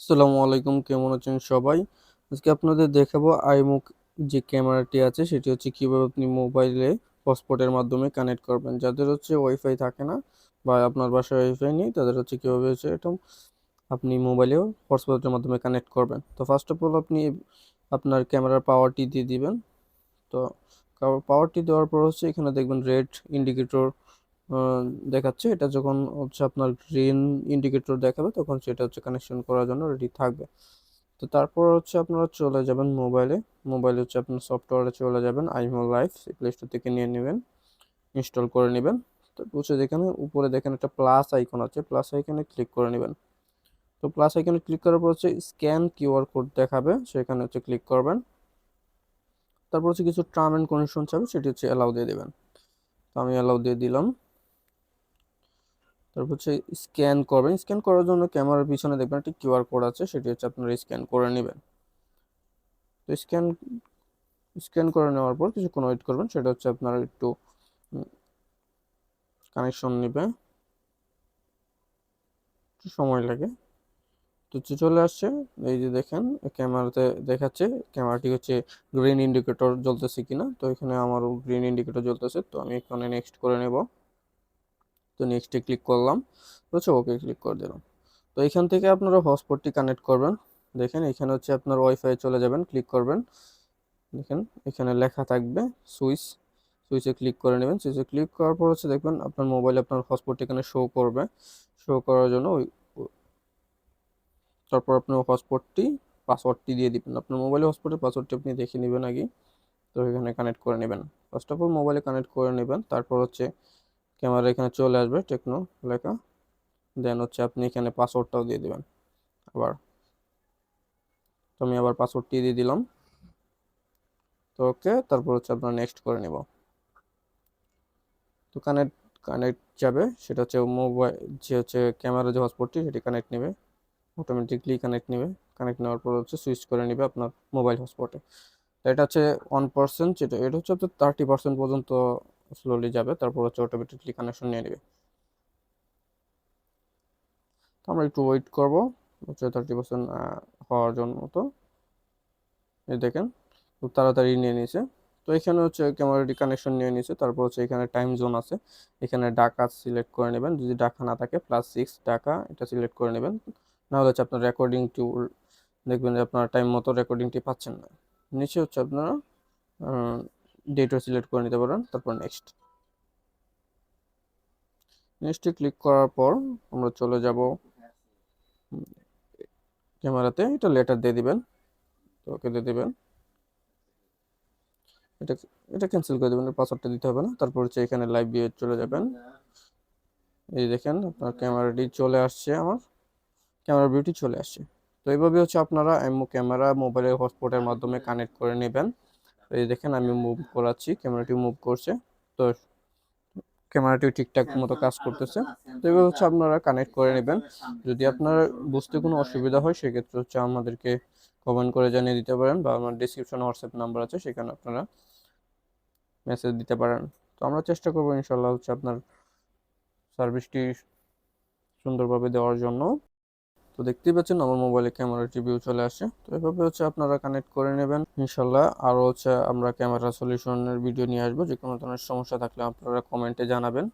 আসসালামু আলাইকুম, কেমন আছেন সবাই? আজকে আপনাদের দেখাবো আইমুক যে ক্যামেরাটি আছে, সেটি হচ্ছে কীভাবে আপনি মোবাইলে হটস্পটের মাধ্যমে কানেক্ট করবেন। যাদের হচ্ছে ওয়াইফাই থাকে না বা আপনার বাসায় ওয়াইফাই নেই, তাদের হচ্ছে কীভাবে হচ্ছে এটা আপনি মোবাইলেও হটস্পটের মাধ্যমে কানেক্ট করবেন। তো ফার্স্ট অফ অল আপনি আপনার ক্যামেরার পাওয়ারটি দিয়ে দিবেন। তো পাওয়ারটি দেওয়ার পর হচ্ছে এখানে দেখবেন রেড ইন্ডিকেটর দেখাচ্ছে। এটা যখন হচ্ছে আপনার গ্রিন ইন্ডিকেটর দেখাবে, তখন সেটা হচ্ছে কানেকশন করার জন্য রেডি থাকবে। তো তারপর হচ্ছে আপনারা চলে যাবেন মোবাইলে মোবাইলে হচ্ছে আপনার সফটওয়্যারে চলে যাবেন আইমো লাইফ প্লে স্টোর থেকে নিয়ে নেবেন ইনস্টল করে নেবেন। তো হচ্ছে যেখানে উপরে দেখেন একটা প্লাস আইকন আছে প্লাস আইকনে ক্লিক করে নেবেন। তো প্লাস আইকনে ক্লিক করার পর হচ্ছে স্ক্যান কিউআর কোড দেখাবে, সেখানে হচ্ছে ক্লিক করবেন। তারপর হচ্ছে কিছু টার্ম অ্যান্ড কন্ডিশন চাবে সেটি হচ্ছে অ্যালাউ দিয়ে দেবেন। তো আমি অ্যালাউ দিয়ে দিলাম। তারপর হচ্ছে স্ক্যান করবেন। স্ক্যান করার জন্য ক্যামেরার পিছনে দেখবেন একটি কিউআর কোড আছে, সেটি হচ্ছে আপনারা স্ক্যান করে নেবেন। তো স্ক্যান স্ক্যান করে নেওয়ার পর কিছুক্ষণ ওয়েট করবেন, সেটা হচ্ছে আপনারা একটু কানেকশন নেবে। একটু সময় লাগে। তো চলে আসছে, এই যে দেখেন, ক্যামেরাতে দেখাচ্ছে, ক্যামেরাটি হচ্ছে গ্রিন ইন্ডিকেটর জ্বলতেছে কিনা। তো এখানে আমারও গ্রিন ইন্ডিকেটর জ্বলতেছে, তো আমি এখানে নেক্সট করে নেব। তো নেক্সটে ক্লিক করলাম হচ্ছে ওকে ক্লিক করে দিলাম। তো এখান থেকে আপনারা হটস্পটটি কানেক্ট করবেন। দেখেন, এখানে হচ্ছে আপনার ওয়াইফাই চলে যাবেন ক্লিক করবেন। দেখেন, এখানে লেখা থাকবে সুইচ সুইচে ক্লিক করে নেবেন। সুইচে ক্লিক করার পর হচ্ছে দেখবেন আপনার মোবাইলে আপনার হটস্পটটি এখানে শো করবে। শো করার জন্য ওই তারপর আপনার হটস্পটটি পাসওয়ার্ডটি দিয়ে দিবেন। আপনার মোবাইলে হটস্পটের পাসওয়ার্ডটি আপনি দেখে নেবেন আগে। তো এখানে কানেক্ট করে নেবেন। ফার্স্ট অফ অল মোবাইলে কানেক্ট করে নেবেন। তারপর হচ্ছে ক্যামেরা এখানে চলে আসবে টেকনো লেখা। দেন হচ্ছে আপনি এখানে পাসওয়ার্ডটাও দিয়ে দেবেন। আবার তো আমি আবার পাসওয়ার্ডটি দিয়ে দিলাম। তো ওকে, তারপর হচ্ছে আপনার নেক্সট করে নেব। তো কানেক্ট কানেক্ট যাবে, সেটা হচ্ছে মোবাইল যে হচ্ছে ক্যামেরা যে হটস্পটটি সেটি কানেক্ট নেবে। অটোমেটিকলি কানেক্ট নেবে। কানেক্ট নেওয়ার পর হচ্ছে সুইচ করে নেবে আপনার মোবাইল হটস্পটে এটা হচ্ছে ওয়ান পার্সেন্ট যেটা, এটা হচ্ছে আপনার থার্টি পার্সেন্ট পর্যন্ত স্লোলি যাবে, তারপর হচ্ছে অটোমেটিকলি কানেকশন নিয়ে নেবে। তো আমরা একটু ওয়েট করব, হচ্ছে থার্টি পার্সেন্ট হওয়ার জন্য তো এই দেখেন, খুব তাড়াতাড়ি নিয়ে নিয়েছে। তো এখানে হচ্ছে ক্যামেরাটি কানেকশন নিয়ে নিয়েছে, তারপর হচ্ছে এখানে টাইম জোন আছে। এখানে ডাকা সিলেক্ট করে নেবেন, যদি ডাকা না থাকে প্লাস সিক্স ডাকা এটা সিলেক্ট করে নেবেন। নাহলে হচ্ছে আপনার রেকর্ডিং টুল দেখবেন যে আপনার টাইম মতো রেকর্ডিংটি পাচ্ছেন না। নিচে হচ্ছে আপনারা ডেটও সিলেক্ট করে নিতে পারেন, তারপর নেক্সট নেক্সটে ক্লিক করার পর আমরা চলে যাব ক্যামেরাতে, এটা লেটার দিয়ে দিবেন, তো ওকে দিয়ে দিবেন। এটা এটা ক্যান্সেল করে দেবেন পাসওয়ার্ডটা দিতে হবে না, তারপর হচ্ছে এখানে লাইভ ভিউ চলে যাবেন। এই দেখেন, আপনার ক্যামেরাটি চলে আসছে আমার ক্যামেরা ভিউটি চলে আসছে। তো এইভাবে হচ্ছে আপনারা ক্যামেরা মোবাইলের হটস্পটের মাধ্যমে কানেক্ট করে নেবেন। এই দেখেন আমি মুভ করাচ্ছি ক্যামেরাটি মুভ করছে। তো ক্যামেরাটিও ঠিকঠাক মতো কাজ করতেছে। তো এভাবে হচ্ছে আপনারা কানেক্ট করে নেবেন। যদি আপনার বুঝতে কোনো অসুবিধা হয় সেক্ষেত্রে হচ্ছে আমাদেরকে কমেন্ট করে জানিয়ে দিতে পারেন বা আমার ডিসক্রিপশনে হোয়াটসঅ্যাপ নাম্বার আছে সেখানে আপনারা মেসেজ দিতে পারেন। তো আমরা চেষ্টা করব ইনশাল্লাহ হচ্ছে আপনার সার্ভিসটি সুন্দরভাবে দেওয়ার জন্য। তো দেখতেই পাচ্ছেন আমার মোবাইলে ক্যামেরা রিভিউ চলে আসে তো এভাবে হচ্ছে আপনারা কানেক্ট করে নেবেন। ইনশাল্লাহ আরও হচ্ছে আমরা ক্যামেরা সলিউশনের ভিডিও নিয়ে আসব। যে কোনো ধরনের সমস্যা থাকলে আপনারা কমেন্টে জানাবেন।